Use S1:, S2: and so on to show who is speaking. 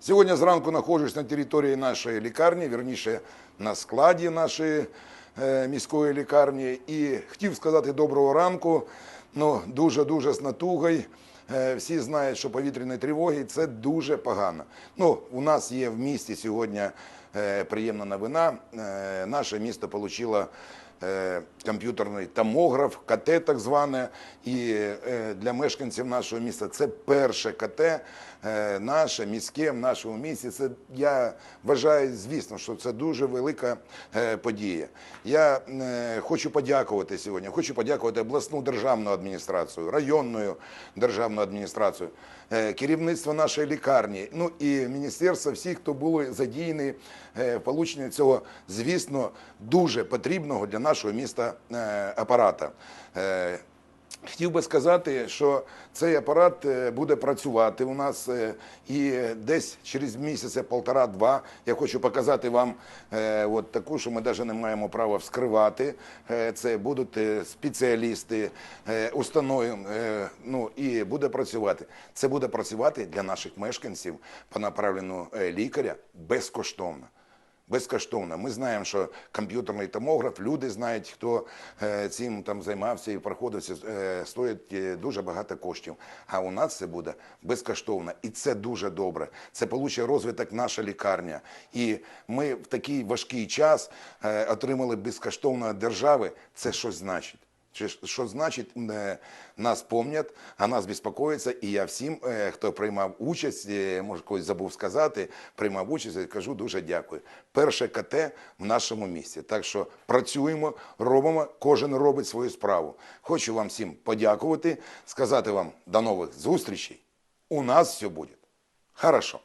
S1: Сьогодні зранку знаходжусь на території нашої лікарні, вірніше на складі нашої е, міської лікарні. І хотів сказати доброго ранку. Ну, дуже-дуже з натугою. Е, Всі знають, що повітряні тривоги це дуже погано. Ну, у нас є в місті сьогодні приємна новина. Е, Наше місто отримало е, комп'ютерний томограф, КТ так зване. І е, для мешканців нашого міста це перше КТ е, наше міське в нашому місті. Це я вважаю, звісно, що це дуже велика е, подія. Я е, хочу подякувати сьогодні. Хочу подякувати обласну державну адміністрацію, районну державну адміністрацію, е, керівництво нашої лікарні, ну і міністерство, всіх, хто були задіяні е, в полученні цього, звісно, дуже потрібного для нашого міста е, апарата. Е, Хотів би сказати, що цей апарат е, буде працювати у нас е, і десь через місяця полтора-два. Я хочу показати вам е, от таку, що ми навіть не маємо права вскривати. Е, Це будуть е, спеціалісти, е, установи, е, ну і буде працювати. Це буде працювати для наших мешканців по направленню е, лікаря безкоштовно. Безкоштовно. Ми знаємо, що комп'ютерний томограф, люди знають, хто е, цим там займався і проходився, е, стоїть е, дуже багато коштів. А у нас це буде безкоштовно. І це дуже добре. Це получить розвиток наша лікарня. І ми в такий важкий час отримали безкоштовно держави. Це щось значить. Що значить, нас помнять, а нас безпокоїться, і я всім, е, хто приймав участь, е, може когось забув сказати, приймав участь, я кажу дуже дякую. Перше КТ в нашому місті. Так що працюємо, робимо, кожен робить свою справу. Хочу вам всім подякувати, сказати вам до нових зустрічей. У нас все буде хорошо.